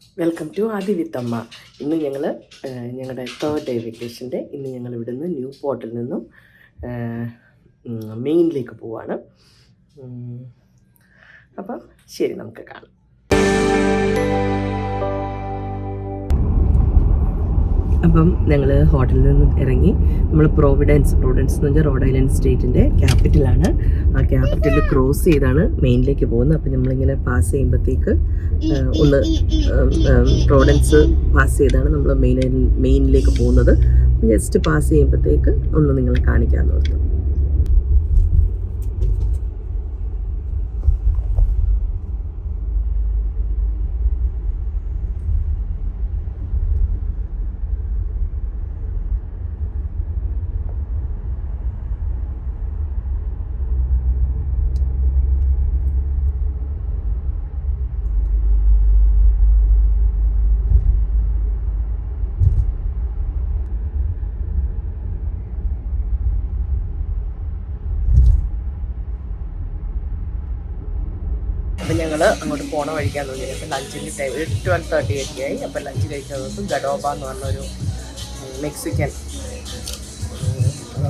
Welcome to ആദി വിത്തമ്മ ഇന്ന് ഞങ്ങൾ ഞങ്ങളുടെ തേർഡ് ഡേ വെക്കേഷന്റെ ഇന്ന് ഞങ്ങൾ ഇവിടുന്ന് ന്യൂ പോർട്ടിൽ നിന്നും മെയിനിലേക്ക് പോവാണ്. അപ്പം ശരി നമുക്ക് കാണാം. അപ്പം ഞങ്ങൾ ഹോട്ടലിൽ നിന്ന് ഇറങ്ങി നമ്മൾ പ്രോവിഡൻസ് പ്രോവിഡൻസ് എന്ന് വെച്ചാൽ റോഡ് ഐലൻഡ് സ്റ്റേറ്റിന്റെ ക്യാപിറ്റലാണ് ആ ക്യാപിറ്റൽ ക്രോസ് ചെയ്താണ് മെയിനിലേക്ക് പോകുന്നത് അപ്പം നമ്മളിങ്ങനെ പാസ് ചെയ്യുമ്പോഴത്തേക്ക് ഒന്ന് പ്രോവിഡൻസ് പാസ് ചെയ്താണ് നമ്മൾ മെയിൻ മെയിനിലേക്ക് പോകുന്നത് ജസ്റ്റ് പാസ് ചെയ്യുമ്പോഴത്തേക്ക് ഒന്ന് നിങ്ങളെ കാണിക്കാമെന്ന് ഓർത്തു അപ്പം അങ്ങോട്ട് പോണ വഴിക്കാൻ തോന്നി അപ്പം ലഞ്ചിന്റെ ടൈം ഒരു ട്വൽവ് തേർട്ടി ഒക്കെ ആയി. അപ്പം ലഞ്ച് കഴിക്കാൻ ദിവസം ഗഡോബ എന്ന് പറഞ്ഞൊരു മെക്സിക്കൻ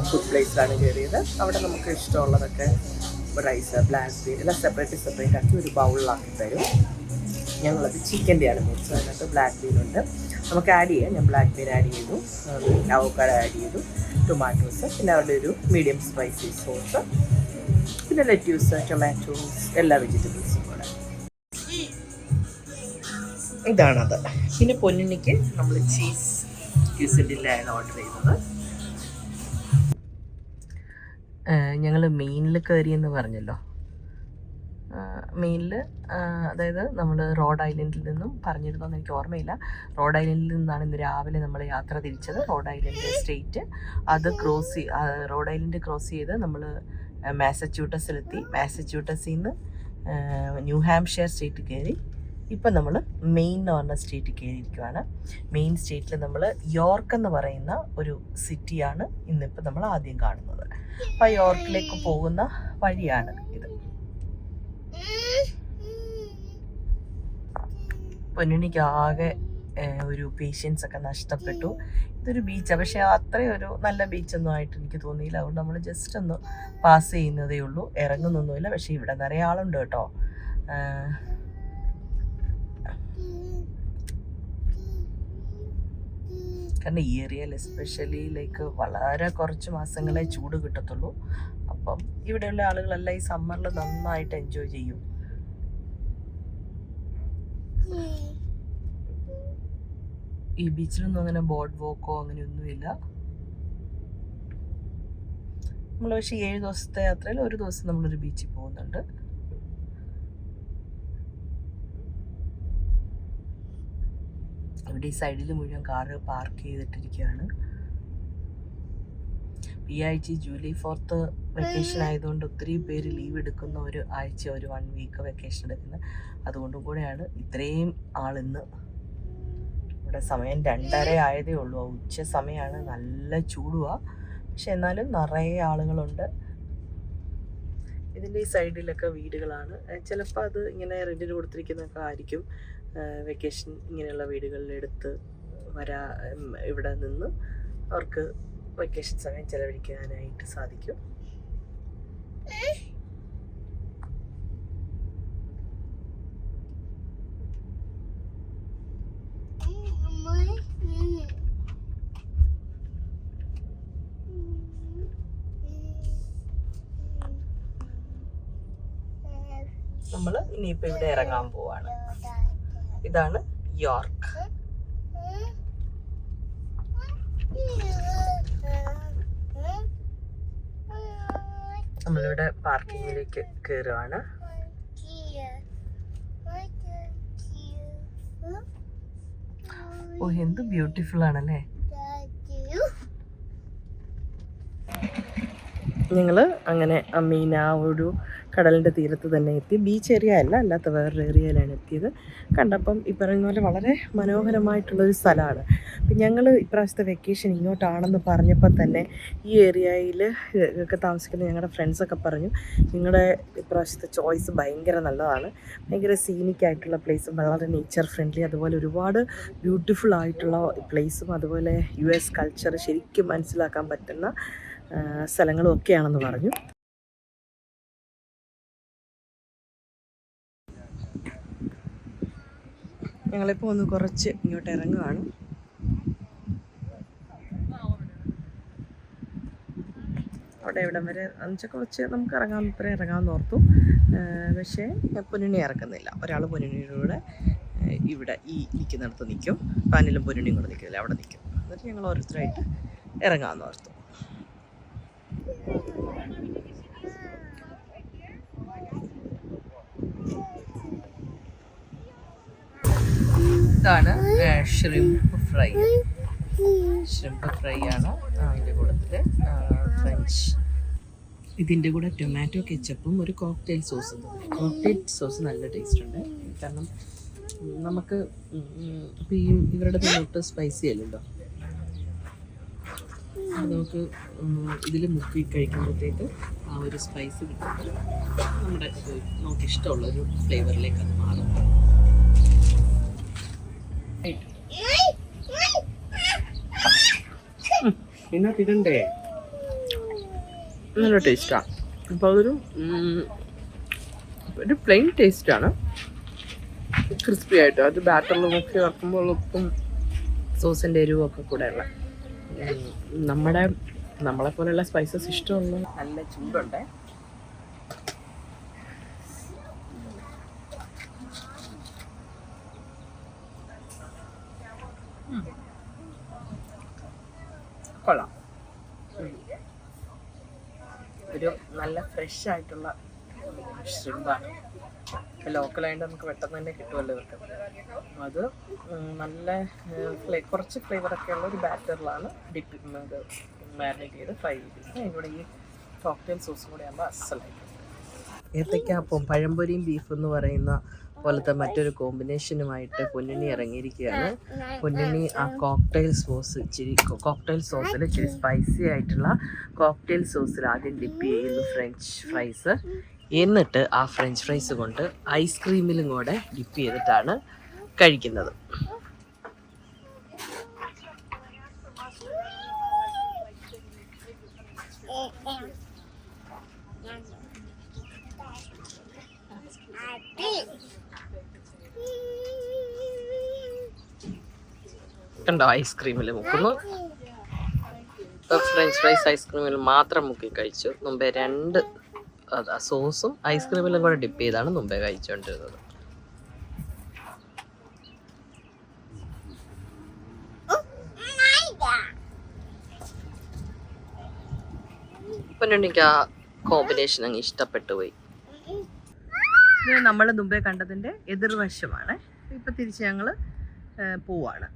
ഫുഡ് പ്ലേസിലാണ് കയറിയത്. അവിടെ നമുക്ക് ഇഷ്ടമുള്ളതൊക്കെ റൈസ് ബ്ലാക്ക് ബീൻ എല്ലാം സെപ്പറേറ്റ് സെപ്പറേറ്റ് ആക്കി ഒരു ബൗളിലാക്കി തരും. ഞങ്ങളത് ചിക്കന്റെയാണ് മേടിച്ചത് അതിനകത്ത് ബ്ലാക്ക് ബീൻ ഉണ്ട്. നമുക്ക് ആഡ് ചെയ്യാം. ഞാൻ ബ്ലാക്ക് ബീൻ ആഡ് ചെയ്തു. അവക്കാട് ആഡ് ചെയ്തു. ടൊമാറ്റോസ് പിന്നെ അവരുടെ ഒരു മീഡിയം സ്പൈസി സോസ് പിന്നെ ലെറ്റ്യൂസ് ടൊമാറ്റോസ് എല്ലാ വെജിറ്റബിൾസും ഇതാണത്. പിന്നെ പൊന്നിനിക്ക് നമ്മൾ ചീസ് ക്യൂസിഡിലാണ് ഓർഡർ ചെയ്തത് ഞങ്ങൾ മെയിനിൽ എന്ന് പറഞ്ഞല്ലോ. മെയിനിൽ അതായത് നമ്മൾ റോഡ് ഐലൻഡിൽ നിന്നും പറഞ്ഞിരുന്നോന്ന് എനിക്ക് ഓർമ്മയില്ല. റോഡ് ഐലൻഡിൽ നിന്നാണ് ഇന്ന് രാവിലെ നമ്മൾ യാത്ര തിരിച്ചത്. റോഡ് ഐലൻഡ് സ്റ്റേറ്റ് അത് ക്രോസ് റോഡ് ഐലൻഡ് ക്രോസ് ചെയ്ത് നമ്മൾ മാസച്യൂട്ടസിലെത്തി മാസച്യൂട്ടസിൽ നിന്ന് ന്യൂ ഹാംഷെയർ സ്റ്റേറ്റ് കയറി ഇപ്പം നമ്മൾ മെയിൻ എന്ന് പറഞ്ഞ സ്റ്റേറ്റ് കയറിയിരിക്കുകയാണ് മെയിൻ സ്റ്റേറ്റിൽ നമ്മൾ യോർക്ക് എന്ന് പറയുന്ന ഒരു സിറ്റിയാണ് ഇന്നിപ്പോൾ നമ്മൾ ആദ്യം കാണുന്നത്. അപ്പോൾ യോർക്കിലേക്ക് പോകുന്ന വഴിയാണ് ഇത്. പൊന്നിനിക്ക് ആകെ ഒരു പേഷ്യൻസ് ഒക്കെ നഷ്ടപ്പെട്ടു. ഇതൊരു ബീച്ചാണ് പക്ഷേ അത്രയും ഒരു നല്ല ബീച്ചൊന്നും ആയിട്ട് എനിക്ക് തോന്നിയില്ല. അതുകൊണ്ട് നമ്മൾ ജസ്റ്റ് ഒന്ന് പാസ് ചെയ്യുന്നതേ ഉള്ളൂ. ഇറങ്ങുന്നൊന്നുമില്ല. പക്ഷേ ഇവിടെ നിറയെ ആളുണ്ട് കേട്ടോ. കാരണം ഈ ഏരിയയിൽ എസ്പെഷ്യലി ലൈക്ക് വളരെ കുറച്ച് മാസങ്ങളെ ചൂട് കിട്ടത്തുള്ളൂ. അപ്പം ഇവിടെയുള്ള ആളുകളെല്ലാം ഈ സമ്മറിൽ നന്നായിട്ട് എൻജോയ് ചെയ്യും. ഈ ബീച്ചിലൊന്നും അങ്ങനെ ബോർഡ് വോക്കോ അങ്ങനെയൊന്നുമില്ല നമ്മൾ പക്ഷേ ഏഴ് ദിവസത്തെ യാത്രയിൽ ഒരു ദിവസം നമ്മളൊരു ബീച്ചിൽ പോകുന്നുണ്ട്. ഇവിടെ ഈ സൈഡിൽ മുഴുവൻ കാറ് പാർക്ക് ചെയ്തിട്ടിരിക്കുകയാണ്. ഈ ആഴ്ച ജൂലൈ ഫോർത്ത് വെക്കേഷൻ ആയതുകൊണ്ട് ഒത്തിരി പേര് ലീവ് എടുക്കുന്ന ഒരു ആഴ്ച ഒരു വൺ വീക്ക് വെക്കേഷൻ എടുക്കുന്നത്. അതുകൊണ്ടും കൂടെയാണ് ഇത്രയും ഇന്ന്. ഇവിടെ സമയം രണ്ടര ആയതേ ഉള്ളൂ. ഉച്ച സമയമാണ് നല്ല ചൂടുവാ. പക്ഷെ എന്നാലും നിറയെ ആളുകളുണ്ട്. ഇതിന്റെ ഈ സൈഡിലൊക്കെ വീടുകളാണ്. ചിലപ്പോൾ അത് ഇങ്ങനെ റെന്റിന് കൊടുത്തിരിക്കുന്നതൊക്കെ ആയിരിക്കും. വെക്കേഷൻ ഇങ്ങനെയുള്ള വീടുകളിലെടുത്ത് വരാ ഉം, ഇവിടെ നിന്ന് അവർക്ക് വെക്കേഷൻ സമയം ചെലവഴിക്കാനായിട്ട് സാധിക്കും. നമ്മൾ ഇനിയിപ്പോൾ ഇവിടെ ഇറങ്ങാൻ പോവാണ്. ഇതാണ് യോർക്ക്. നമ്മളിവിടെ പാർക്കിങ്ങിലേക്ക് കയറുവാണ് ഓ എന്ത് ബ്യൂട്ടിഫുൾ ആണല്ലേ? ഞങ്ങൾ അങ്ങനെ അമീന ഒരു കടലിന്റെ തീരത്ത് തന്നെ എത്തി. ബീച്ച് ഏരിയ അല്ല അല്ലാത്ത വേറൊരു ഏരിയയിലാണ് എത്തിയത്. കണ്ടപ്പം ഈ പറയുന്ന പോലെ വളരെ മനോഹരമായിട്ടുള്ളൊരു സ്ഥലമാണ്. അപ്പം ഞങ്ങൾ ഇപ്രാവശ്യത്തെ വെക്കേഷൻ ഇങ്ങോട്ടാണെന്ന് പറഞ്ഞപ്പോൾ തന്നെ ഈ ഏരിയയിൽ ഒക്കെ താമസിക്കുന്ന ഞങ്ങളുടെ ഫ്രണ്ട്സൊക്കെ പറഞ്ഞു നിങ്ങളുടെ ഇപ്രാവശ്യത്തെ ചോയ്സ് ഭയങ്കര നല്ലതാണ്. ഭയങ്കര സീനിക്കായിട്ടുള്ള പ്ലേസും വളരെ നേച്ചർ ഫ്രണ്ട്ലി അതുപോലെ ഒരുപാട് ബ്യൂട്ടിഫുൾ ആയിട്ടുള്ള പ്ലേസും അതുപോലെ യു എസ് കൾച്ചർ ശരിക്കും മനസ്സിലാക്കാൻ പറ്റുന്ന സ്ഥലങ്ങളും ഒക്കെയാണെന്ന് പറഞ്ഞു. ഞങ്ങളിപ്പോൾ ഒന്ന് കുറച്ച് ഇങ്ങോട്ട് ഇറങ്ങുകയാണ് അവിടെ ഇവിടം വരെ അഞ്ചൊക്കെ കുറച്ച് നമുക്ക് ഇറങ്ങാൻ ഇത്രയും ഇറങ്ങാമെന്ന് ഓർത്തു. പക്ഷേ പൊന്നുണ്ണി ഇറക്കുന്നില്ല. ഒരാൾ കൂടെ ഇവിടെ ഈ നിൽക്കുന്നിടത്ത് നിൽക്കും. പാനിലും പൊന്നുണ്ണിയും കൂടെ നിൽക്കില്ല അവിടെ നിൽക്കും. എന്നിട്ട് ഞങ്ങൾ ഓരോരുത്തരായിട്ട് ഇറങ്ങാമെന്ന് ഓർത്തു. ഇതാണ് ഷ്രിംപ് ഫ്രൈ ഷ്രിംപ് ഫ്രൈ ആണ് അതിന്റെ കൂട്ടത്തിൽ ഫ്രഞ്ച് ഇതിന്റെ കൂടെ ടൊമാറ്റോ കെച്ചപ്പും ഒരു കോക്ടെയിൽ സോസും കോക്ടെയിൽ സോസ് നല്ല ടേസ്റ്റ് ഉണ്ട്. കാരണം നമുക്ക് ഇപ്പം ഈ ഇവരുടെ തൊട്ട് സ്പൈസി അല്ലല്ലോ നമുക്ക് ഇതിൽ മുക്കി കഴിക്കുമ്പോഴത്തേക്ക് ആ ഒരു സ്പൈസ് കിട്ടും. നമ്മുടെ നമുക്ക് ഇഷ്ടമുള്ള ഒരു ഫ്ലേവറിലേക്ക് അത് മാറും. ഇതിനകത്ത് ഇടണ്ടേ നല്ല ടേസ്റ്റാണ് അപ്പോൾ അതൊരു ഒരു പ്ലെയിൻ ടേസ്റ്റാണ് ക്രിസ്പി ആയിട്ട്. അത് ബാറ്ററിൽ മുക്കി ഇറക്കുമ്പോൾ ഉപ്പും സോസിന്റെ എരിവും ഒക്കെ കൂടെ ഉള്ള നമ്മുടെ നമ്മളെ പോലെയുള്ള സ്പൈസസ് ഇഷ്ടമുള്ള നല്ല ചൂടുണ്ട്? കൊള്ളാം. ഒരു നല്ല ഫ്രഷ് ആയിട്ടുള്ള ഷ്രിമ്പാണ് ഇപ്പം ലോക്കലായിട്ട് നമുക്ക് പെട്ടെന്ന് തന്നെ കിട്ടുമല്ലോ ഇവർക്ക് അത് നല്ല ഫ്ലേ കുറച്ച് ഫ്ലേവറൊക്കെ ഉള്ള ഒരു ബാറ്ററിലാണ് ഡിപ്പ് ഇത് മാരിനേറ്റ് ചെയ്ത് ഫ്രൈ ചെയ്ത് അതിന്റെ ഈ കോക്ടെയിൽ സോസും കൂടെ ആകുമ്പോൾ അസലായിട്ട് ഏത്തയ്ക്കാപ്പം പഴംപൊരിയും ബീഫ് എന്ന് പറയുന്ന പോലത്തെ മറ്റൊരു കോമ്പിനേഷനുമായിട്ട് പൊന്നിനി ഇറങ്ങിയിരിക്കുകയാണ്. പൊന്നിനി ആ കോക്ടെയിൽ സോസ് ഇച്ചിരി കോക്ടെയിൽ സോസിൽ ഇച്ചിരി സ്പൈസി ആയിട്ടുള്ള കോക്ടെയിൽ സോസിൽ ആദ്യം ഡിപ്പ് ചെയ്യുന്നു ഫ്രഞ്ച് ഫ്രൈസ് എന്നിട്ട് ആ ഫ്രഞ്ച് ഫ്രൈസ് കൊണ്ട് ഐസ്ക്രീമിലും കൂടെ ഡിപ്പ് ചെയ്തിട്ടാണ് കഴിക്കുന്നത്. കണ്ടോ ഐസ്ക്രീമിൽ മുക്കുന്നു. ഫ്രഞ്ച് ഫ്രൈസ് ഐസ്ക്രീമിൽ മാത്രം മുക്കി കഴിച്ചു. മുമ്പേ രണ്ട് സോസും ഐസ്ക്രീമിലും കൂടെ ഡിപ്പ് ചെയ്താണ് മുമ്പേ കഴിച്ചുകൊണ്ടിരുന്നത് എനിക്ക് ആ കോമ്പിനേഷൻ അങ്ങ് ഇഷ്ടപ്പെട്ടു പോയി. നമ്മൾ മുമ്പേ കണ്ടതിന്റെ എതിർവശമാണ്. ഇപ്പം തിരിച്ച് ഞങ്ങൾ പോവാണ്.